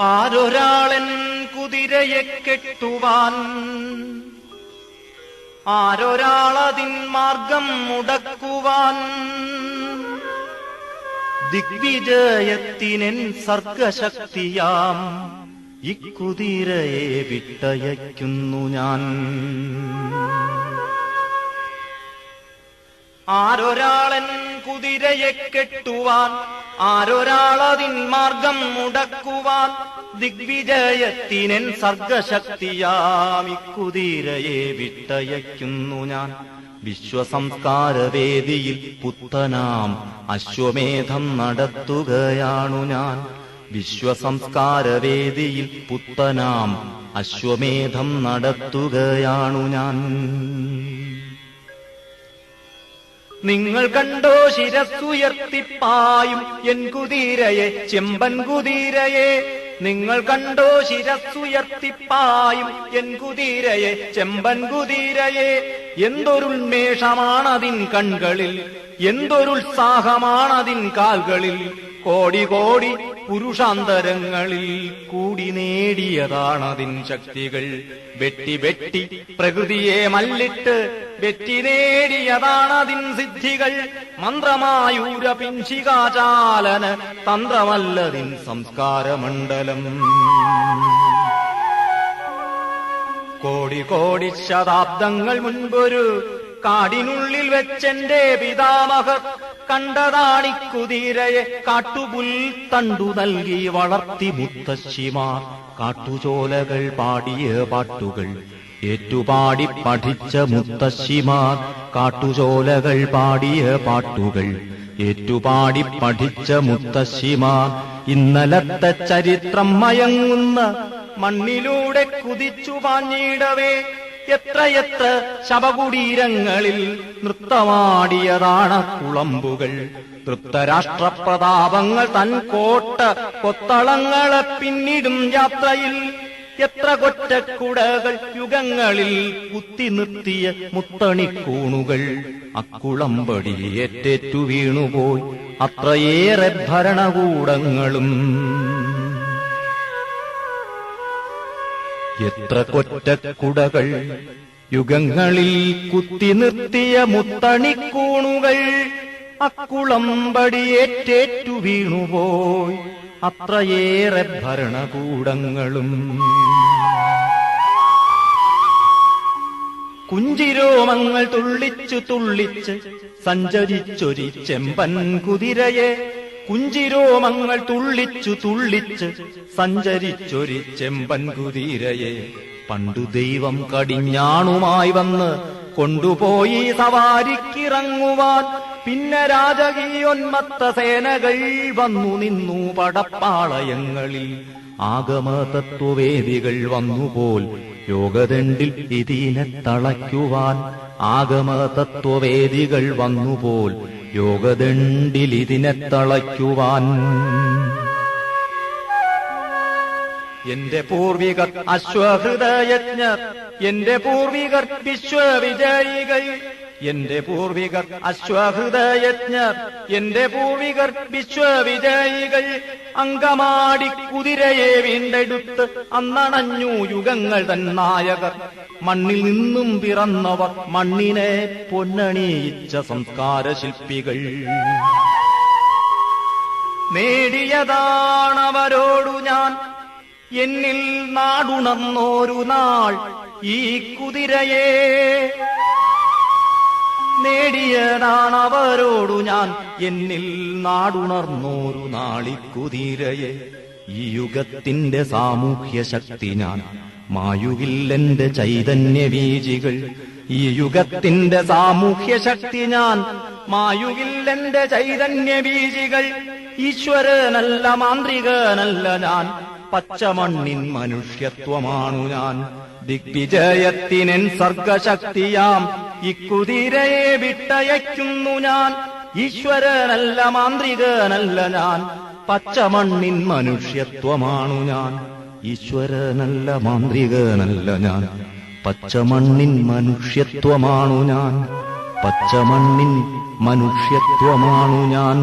ആരൊരാളൻ കുതിരയെ കെട്ടുവാൻ? ആരൊരാളതിൻ മാർഗം മുടക്കുവാൻ? ദിഗ്വിജയത്തിനെൻ സർഗശക്തിയാം ഇക്കുതിരയെ വിട്ടയക്കുന്നു ഞാൻ. ആരൊരാളൻ കുതിരയെ കെട്ടുവാൻ ആരൊരാളതിൻ മാർഗം മുടക്കുവാൻ ദിഗ്വിജയത്തിനൻ സർഗശക്തിയാമിക്കുതിരയെ വിട്ടയക്കുന്നു ഞാൻ. വിശ്വസംസ്കാരവേദിയിൽ പുത്തനാം അശ്വമേധം നടത്തുകയാണു ഞാൻ. വിശ്വസംസ്കാരവേദിയിൽ പുത്തനാം അശ്വമേധം നടത്തുകയാണു ഞാൻ. നിങ്ങൾ കണ്ടോ ശിരസ്സുയർത്തിപ്പായും എൻ കുതിരയെ ചെമ്പൻ കുതിരയെ. നിങ്ങൾ കണ്ടോ ശിരസ്സുയർത്തിപ്പായും എൻ കുതിരയെ ചെമ്പൻ കുതിരയെ. എന്തൊരുന്മേഷമാണതിൻ കൺകളിൽ എന്തൊരുത്സാഹമാണതിൻ കാൽകളിൽ. കോടി കോടി പുരുഷാന്തരങ്ങളിൽ കൂടി നേടിയതാണതിൻ ശക്തികൾ. വെട്ടി വെട്ടി പ്രകൃതിയെ മല്ലിട്ട് വെറ്റി നേടിയതാണതിൻ സിദ്ധികൾ. മന്ത്രമായൂര പിൻശികാചാലന് തന്ത്രമല്ലതിൻ സംസ്കാരമണ്ഡലം. കോടി കോടി ശതാബ്ദങ്ങൾ മുൻപൊരു കാടിനുള്ളിൽ വെച്ചെന്റെ പിതാമഹർ കണ്ടതാണിക്കുതിരയെ കാട്ടുപുൽ തണ്ടു നൽകി വളർത്തി മുത്തശ്ശിമാർ കാട്ടുചോലകൾ പാടിയ പാട്ടുകൾ ഏറ്റുപാടി പഠിച്ച മുത്തശ്ശിമാർ കാട്ടുചോലകൾ പാടിയ പാട്ടുകൾ ഏറ്റുപാടി പഠിച്ച മുത്തശ്ശിമാർ ഇന്നലത്തെ ചരിത്രം മയങ്ങുന്ന മണ്ണിലൂടെ കുതിച്ചു പാഞ്ഞിടവേ. എത്രയെത്ര ശവകുടീരങ്ങളിൽ നൃത്തമാടിയതാണ് കുളമ്പുകൾ. തൃപ്തരാഷ്ട്രപ്രതാപങ്ങൾ തൻ കോട്ട കൊത്തളങ്ങളെ പിന്നിടും യാത്രയിൽ. എത്ര കൊറ്റക്കുടകൾ യുഗങ്ങളിൽ കുത്തി നിർത്തിയ മുത്തണിക്കൂണുകൾ. അക്കുളമ്പടി ഏറ്റേറ്റു വീണുപോയി. അത്രയേറെ ഭരണകൂടങ്ങളും എത്ര കൊറ്റക്കുടകൾ. യുഗങ്ങളിൽ കുത്തി നിർത്തിയ മുത്തണിക്കൂണുകൾ. അക്കുളമ്പടിയേറ്റേറ്റു വീണുപോയി. അത്രയേറെ ഭരണകൂടങ്ങളും. കുഞ്ചിരോമങ്ങൾ തുള്ളിച്ചു തുള്ളിച്ച് സഞ്ചരിച്ചൊരി ചെമ്പൻ കുതിരയെ. കുഞ്ചിരോമങ്ങൾ തുള്ളിച്ചു തുള്ളിച്ച് സഞ്ചരിച്ചൊരു ചെമ്പൻ കുതിരയെ പണ്ടു ദൈവം കടിഞ്ഞാണുമായി വന്ന് കൊണ്ടുപോയി സവാരിക്കിറങ്ങുവാൻ. പിന്നെ രാജകീയോന്മത്ത സേനകൾ വന്നു നിന്നു പടപ്പാളയങ്ങളിൽ. ആഗമതത്വവേദികൾ വന്നുപോൽ യോഗദണ്ഡിൽ ഇതിനെ തളയ്ക്കുവാൻ. ആഗമതത്വവേദികൾ വന്നുപോൽ യോഗദണ്ഡിൽ ഇതിനെ തളയ്ക്കുവാൻ എന്റെ പൂർവികർ അശ്വഹൃദയജ്ഞർ എന്റെ പൂർവികർ വിശ്വവിജയികൾ. എന്റെ പൂർവികർ അശ്വഹൃദയജ്ഞർ എന്റെ പൂർവികർ വിശ്വവിജയികൾ. അങ്കമാടി കുതിരയെ വീണ്ടെടുത്ത് അന്നണഞ്ഞു യുഗങ്ങൾ തൻ നായകർ. മണ്ണിൽ നിന്നും പിറന്നവർ മണ്ണിനെ പൊന്നണിയിച്ച സംസ്കാര ശില്പികൾ. നേടിയതാണവരോടു ഞാൻ. എന്നിൽ നാടുണർന്നോരു നാൾ ഈ കുതിരയെ നേടിയതാണവരോടു ഞാൻ എന്നിൽ നാടുണർന്നോരു നാളിക്കുതിരയെ. ഈ യുഗത്തിന്റെ സാമൂഹ്യ ശക്തി ഞാൻ മായുകില്ലെന്റെ ചൈതന്യ വീജികൾ ഈ യുഗത്തിന്റെ സാമൂഹ്യ ശക്തി ഞാൻ മായുകില്ലെന്റെ ചൈതന്യ ബീജികൾ ഈശ്വരനല്ല മാന്ത്രികനല്ല ഞാൻ പച്ചമണ്ണിൻ മനുഷ്യത്വമാണു ഞാൻ. ദിഗ്വിജയത്തിനെൻ സർഗശക്തിയാം ഇക്കുതിരയെ വിട്ടയക്കുന്നു ഞാൻ. ഈശ്വരനല്ല മാന്ത്രികനല്ല ഞാൻ. പച്ചമണ്ണിൻ മനുഷ്യത്വമാണു ഞാൻ. ഈശ്വരനല്ല മാന്ത്രികനല്ല ഞാൻ. പച്ചമണ്ണിൻ മനുഷ്യത്വമാണു ഞാൻ. പച്ചമണ്ണിൻ മനുഷ്യത്വമാണു ഞാൻ.